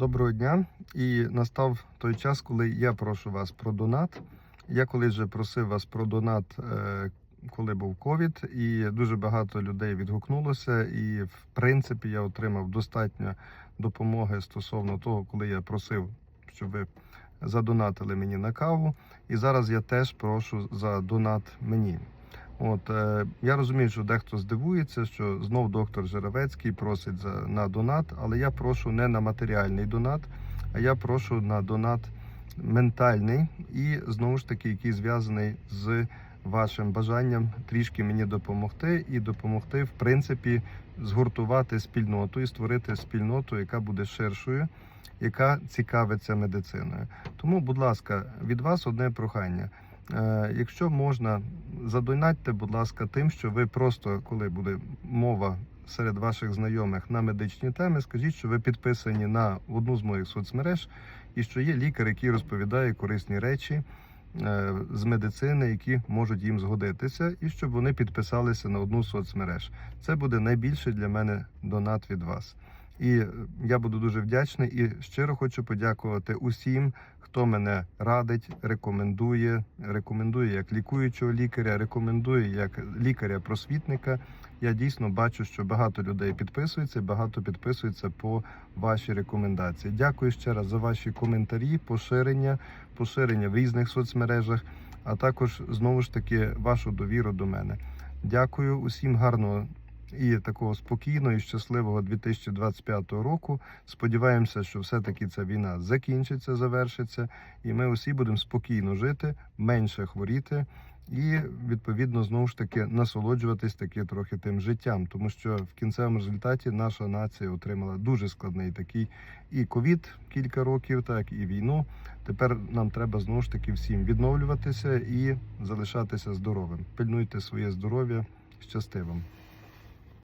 Доброго дня. І настав той час, коли я прошу вас про донат. Я колись вже просив вас про донат, е, коли був ковід, і дуже багато людей відгукнулося. І в принципі я отримав достатньо допомоги стосовно того, коли я просив, щоб ви задонатили мені на каву. І зараз я теж прошу за донат мені. От е, я розумію, що дехто здивується, що знов доктор Жеревецький просить за на донат, але я прошу не на матеріальний донат, а я прошу на донат ментальний і знову ж таки, який зв'язаний з вашим бажанням трішки мені допомогти і допомогти, в принципі, згуртувати спільноту і створити спільноту, яка буде ширшою, яка цікавиться медициною. Тому, будь ласка, від вас одне прохання. Е, Якщо можна, задонатьте, будь ласка, тим, що ви просто, коли буде мова серед ваших знайомих на медичні теми, скажіть, що ви підписані на одну з моїх соцмереж і що є лікар, який розповідає корисні речі е, з медицини, які можуть їм згодитися, і щоб вони підписалися на одну з соцмереж. Це буде найбільший для мене донат від вас. І е, я буду дуже вдячний і щиро хочу подякувати усім, хто мене радить, рекомендує, рекомендує як лікуючого лікаря, рекомендує як лікаря-просвітника. Я дійсно бачу, що багато людей підписується, багато підписується по вашій рекомендації. Дякую ще раз за ваші коментарі, поширення, поширення в різних соцмережах, а також знову ж таки вашу довіру до мене. Дякую усім гарного і такого спокійного і щасливого 2025 року. Сподіваємося, що все-таки ця війна закінчиться, завершиться, і ми усі будемо спокійно жити, менше хворіти. І відповідно знову ж таки насолоджуватись таки трохи тим життям, тому що в кінцевому результаті наша нація отримала дуже складний такий і ковід кілька років, так і війну. Тепер нам треба знову ж таки всім відновлюватися і залишатися здоровим. Пильнуйте своє здоров'я, щасти вам.